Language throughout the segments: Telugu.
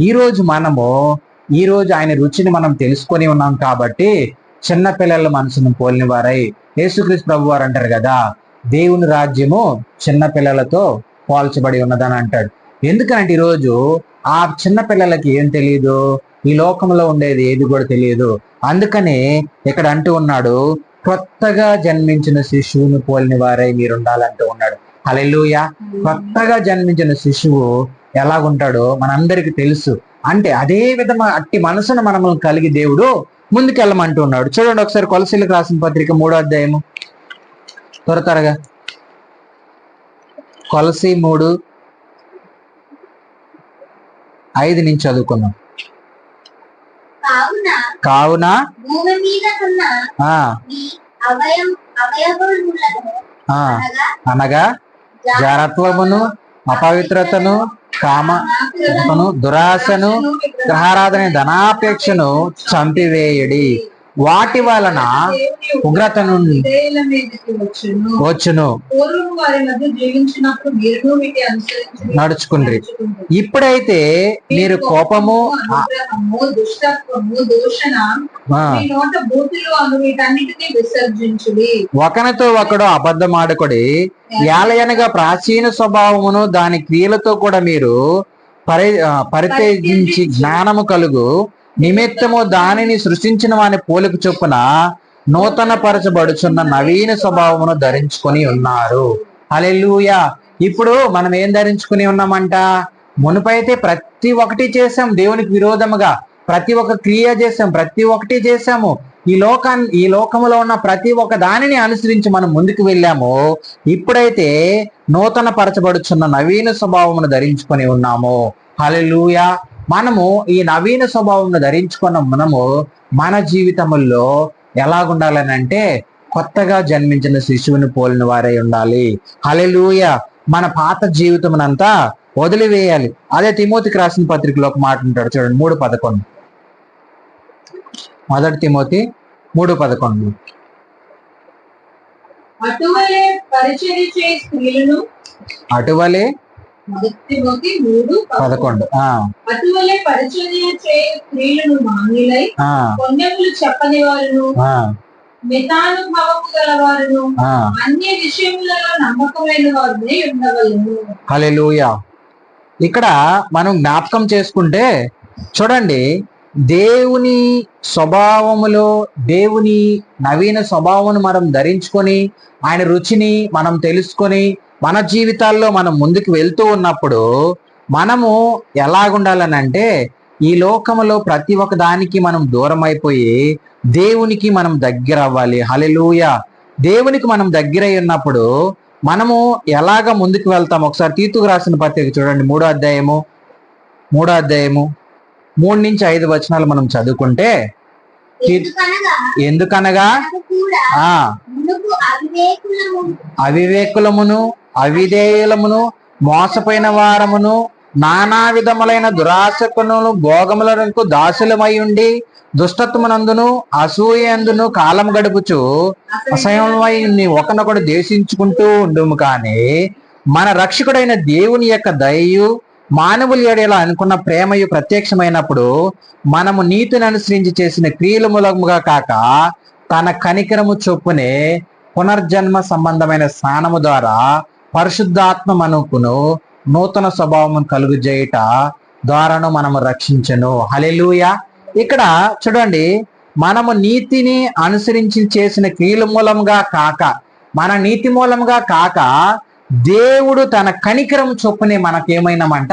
ఈ రోజు మనము ఈ రోజు ఆయన రుచిని మనం తెలుసుకొని ఉన్నాం కాబట్టి చిన్న పిల్లల మనసును పోలిన వారై యేసుక్రీస్తు ప్రభు వారు అంటారు కదా దేవుని రాజ్యము చిన్న పిల్లలతో పోల్చబడి ఉన్నదని అంటాడు. ఎందుకంటే ఈరోజు ఆ చిన్న పిల్లలకి ఏం తెలియదు ఈ లోకంలో ఉండేది ఏది కూడా తెలియదు అందుకనే ఇక్కడ అంటూ ఉన్నాడు కొత్తగా జన్మించిన శిశువును పోలిన వారై మీరు ఉండాలంటూ ఉన్నాడు. హల్లెలూయ. కొత్తగా జన్మించిన శిశువు ఎలాగుంటాడో మనందరికి తెలుసు. అంటే అదే విధమైన అట్టి మనసును మనము కలిగి దేవుడు ముందుకెళ్ళమంటూ ఉన్నాడు. చూడండి ఒకసారి కొలసీలకు రాసిన పత్రిక మూడో అధ్యాయము. త్వర త్వరగా. కొలసి మూడు ఐదు నుంచి చదువుకుందాం. కావున అనగా జారత్వమును అపవిత్రతను కామను దురాశను గ్రహారాధన ధనాపేక్షను చంపివేయడి. వాటి వలన ఉగ్రత నుండి వచ్చును. నడుచుకుండ్రి. ఇప్పుడైతే మీరు కోపము ఒకనితో ఒకడు అబద్ధమాడుకొడి. ఏలయనగా ప్రాచీన స్వభావమును దాని క్రియలతో కూడా మీరు పరి ఆ, పరిత్యజించి జ్ఞానము కలుగు. నిమిత్తము దానిని సృష్టించిన వాని పోలిక చొప్పున నూతన పరచబడుచున్న నవీన స్వభావమును ధరించుకొని ఉన్నారు. అలెలుయా ఇప్పుడు మనం ఏం ధరించుకుని ఉన్నామంట? మునుపైతే ప్రతి ఒక్కటి చేసాం దేవునికి విరోధముగా. ప్రతి ఒక్క క్రియ చేసాం ప్రతి ఒక్కటి చేసాము ఈ లోకాన్ని ఈ లోకములో ఉన్న ప్రతి ఒక్క దానిని అనుసరించి మనం ముందుకు వెళ్ళాము. ఇప్పుడైతే నూతన పరచబడుచున్న నవీన స్వభావమును ధరించుకొని ఉన్నాము. హలెలుయా మనము ఈ నవీన స్వభావమును ధరించుకున్న మనము మన జీవితముల్లో ఎలాగుండాలని అంటే కొత్తగా జన్మించిన శిశువుని పోలిన వారై ఉండాలి. హల్లెలూయా! మన పాత జీవితమునంతా వదిలివేయాలి. అదే తిమోతికి రాసిన పత్రికలో ఒక మాట ఉంటాడు. చూడండి మూడు పదకొండు. మొదటి తిమోతి మూడు పదకొండు. అటువలే పరిచర్య స్త్రీలను. అటువలే పదకొండు. అటువలే పరిచర్య చేయ స్త్రీలను పుణ్యములు చెప్పని వారును మితానుభవము గలవారును ఆ. అన్ని విషయములలో నమ్మకమైన వారిని ఉండవలను. ఇక్కడ మనం జ్ఞాపకం చేసుకుంటే చూడండి దేవుని స్వభావములో దేవుని నవీన స్వభావమును మనం ధరించుకొని ఆయన రుచిని మనం తెలుసుకొని మన జీవితాల్లో మనం ముందుకు వెళ్తూ ఉన్నప్పుడు మనము ఎలాగుండాలని అంటే ఈ లోకములో ప్రతి ఒక్క దానికి మనం దూరం అయిపోయి దేవునికి మనం దగ్గర అవ్వాలి హల్లెలూయా. దేవునికి మనం దగ్గర అయి ఉన్నప్పుడు మనము ఎలాగ ముందుకు వెళ్తాం? ఒకసారి తీతుకు రాసిన పత్రిక చూడండి. మూడో అధ్యాయము. మూడో అధ్యాయము. మూడు నుంచి ఐదు వచనాలు మనం చదువుకుంటే ఎందుకనగా? అవివేకులమును అవిధేయులమును మోసపోయిన వారమును నానా విధములైన దురాశకును భోగములకు దాసులమై ఉండి దుష్టత్వమునందును అసూయందును కాలం గడుపుచు అసహ్యమై ఒకనొకడు దేశించుకుంటూ ఉండుము కానీ మన రక్షకుడైన దేవుని యొక్క దయయు మానవులు ఏడేలా అనుకున్న ప్రేమయు ప్రత్యక్షమైనప్పుడు మనము నీతిని అనుసరించి చేసిన క్రియలు మూలముగా కాక తన కనికరము చొప్పునే పునర్జన్మ సంబంధమైన స్నానము ద్వారా పరిశుద్ధాత్మ మనకును నూతన స్వభావం కలుగు చేయుట ద్వారాను మనము రక్షించను. హలెలూయ ఇక్కడ చూడండి మనము నీతిని అనుసరించి చేసిన క్రియల మూలంగా కాక మన నీతి మూలంగా కాక దేవుడు తన కనికరం చొప్పునే మనకేమైనామంట?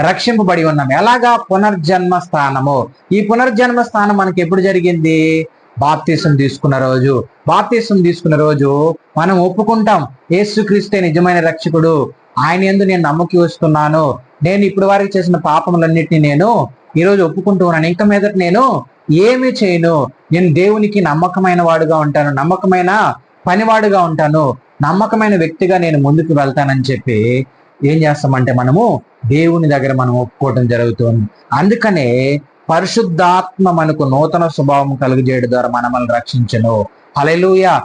రక్షింపబడి ఉన్నాం. ఎలాగా? పునర్జన్మ స్థానము ఈ పునర్జన్మ స్థానం మనకి ఎప్పుడు జరిగింది? బాప్తీసం తీసుకున్న రోజు బాప్తీసం తీసుకున్న రోజు మనం ఒప్పుకుంటాం. యేసుక్రీస్తే నిజమైన రక్షకుడు. ఆయన ఎందు నేను నమ్మకి వస్తున్నాను. నేను ఇప్పటి వరకు చేసిన పాపములన్నిటిని నేను ఈరోజు ఒప్పుకుంటూ ఉన్నాను. ఇంకా మీదట నేను ఏమి చేయను. నేను దేవునికి నమ్మకమైన వాడుగా ఉంటాను. నమ్మకమైన పనివాడుగా ఉంటాను. నమ్మకమైన వ్యక్తిగా నేను ముందుకు వెళ్తానని చెప్పి ఏం చేస్తామంటే మనము దేవుని దగ్గర మనం ఒప్పుకోవడం జరుగుతుంది. అందుకనే పరిశుద్ధాత్మ మనకు నూతన స్వభావం కలుగజేయడం ద్వారా మనమల్ని రక్షించను. హల్లెలూయా.